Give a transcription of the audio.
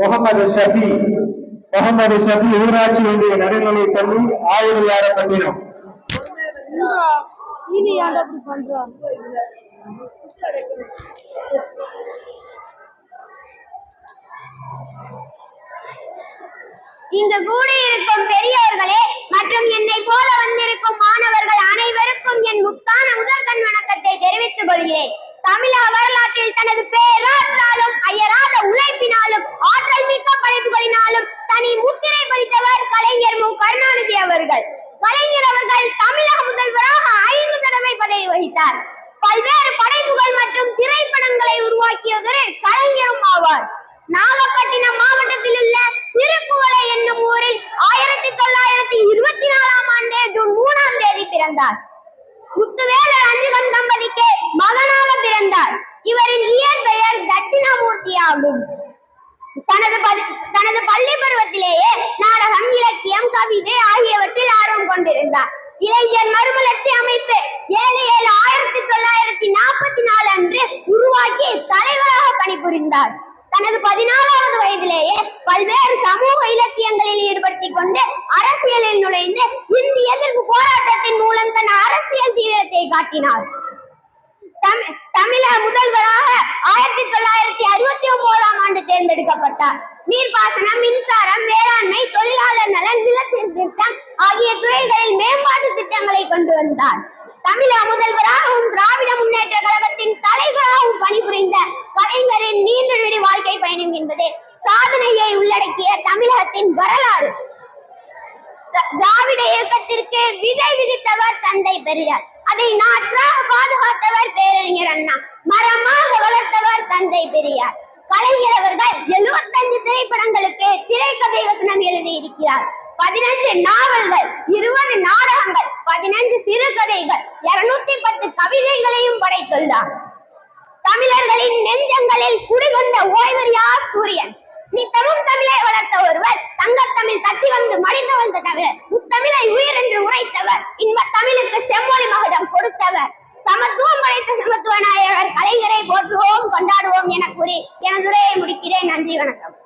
முகமது ஷபி. முகமது ஷபி ஊராட்சி ஒன்றிய நடுநிலை பள்ளி ஆயுர்வேதப்பட்டினம் இனி ஏன்டா இப்படி பண்றான் இங்கு கூடியிருக்கும் மற்றும் என்னை போல வந்திருக்கும் மாணவர்கள் அனைவரும் பதவி பல்வேறு படைப்புகள் மற்றும் திரைப்படங்களை உருவாக்கியவர் கலைஞரும் ஆவார். நாகப்பட்டினம் மாவட்டத்தில் உள்ள திருப்புவளை என்னும் ஊரில் ஆயிரத்தி தொள்ளாயிரத்தி இருபத்தி நாலாம் ஆண்டு ஜூன் மூணாம் தேதி பிறந்தார். முத்துவேலர் அஞ்சுகன் தம்பதிக்கு மகனாக பிறந்தார். இவரின் இயற்பெயர் தட்சிணாமூர்த்தி ஆகும் தனது பதி- தனது இளைஞர் மறுமலர்ச்சி அமைப்பு ஏழு ஏழு ஆயிரத்தி தொள்ளாயிரத்தி நாற்பத்தி நாலு அன்று உருவாக்கி தலைவராக பணிபுரிந்தார். தனது பதினாலாவது வயதிலேயே பல்வேறு சமூக இலக்கியங்களில் ஈடுபடுத்திக் கொண்டு அரசியலில் நுழைந்து இந்தி எதிர்ப்பு போராட்டத்தின் மூலம் தன் அரசியல் தீவிரத்தை காட்டினார். தமிழக முதல்வராக ஆயிரத்தி தொள்ளாயிரத்தி அறுபத்தி ஒன்பதாம் ஆண்டு தேர்ந்தெடுக்கப்பட்டார் நீர்ப்பாசனம் மின்சாரம் வேளாண்மை தொழிலாளர் நலன் நிலச்சீர்திருத்தம் ஆகிய துறைகளில் மேம்பாட்டு திட்டங்களை கொண்டு வந்தார். தமிழக முதல்வராகவும் திராவிட முன்னேற்ற கழகத்தின் தலைவராகவும் பணிபுரிந்த கலைஞரின் நீண்ட நெடி வாழ்க்கை பயணம் என்பது சாதனையை உள்ளடக்கிய தமிழகத்தின் வரலாறு. திராவிட இயக்கத்திற்கு விதை விதித்தவர் தந்தை பெரியார். அதை நாற்றாக பாதுகாத்தவர் வளர்த்தவர் பெரியார். கலைஞர் அவர்கள் 75 திரைப்படங்களுக்கு திரைக்கதை வசனம் எழுதி இருக்கிறார் பதினஞ்சு நாவல்கள் இருபது நாடகங்கள் பதினஞ்சு சிறுகதைகள் இருநூத்தி பத்து கவிதைகளையும் படைத்துள்ளார். தமிழர்களின் நெஞ்சங்களில் குடிகொண்ட ஓய்வறியா சூரியன். நீ தமிழ் தமிழை வளர்த்த ஒருவர் தங்கத்தமிழ் தத்தி வந்து மடிந்து வந்த தமிழர். முத்தமிழை உயிர் என்று உரைத்தவர். இன்ப தமிழுக்கு செம்மொழி மகுடம் கொடுத்தவர். சமத்துவம் படைத்த சமத்துவ நாயகர் கலைஞரை போற்றுவோம் கொண்டாடுவோம் என கூறி எனது உரையை முடிக்கிறேன். நன்றி வணக்கம்.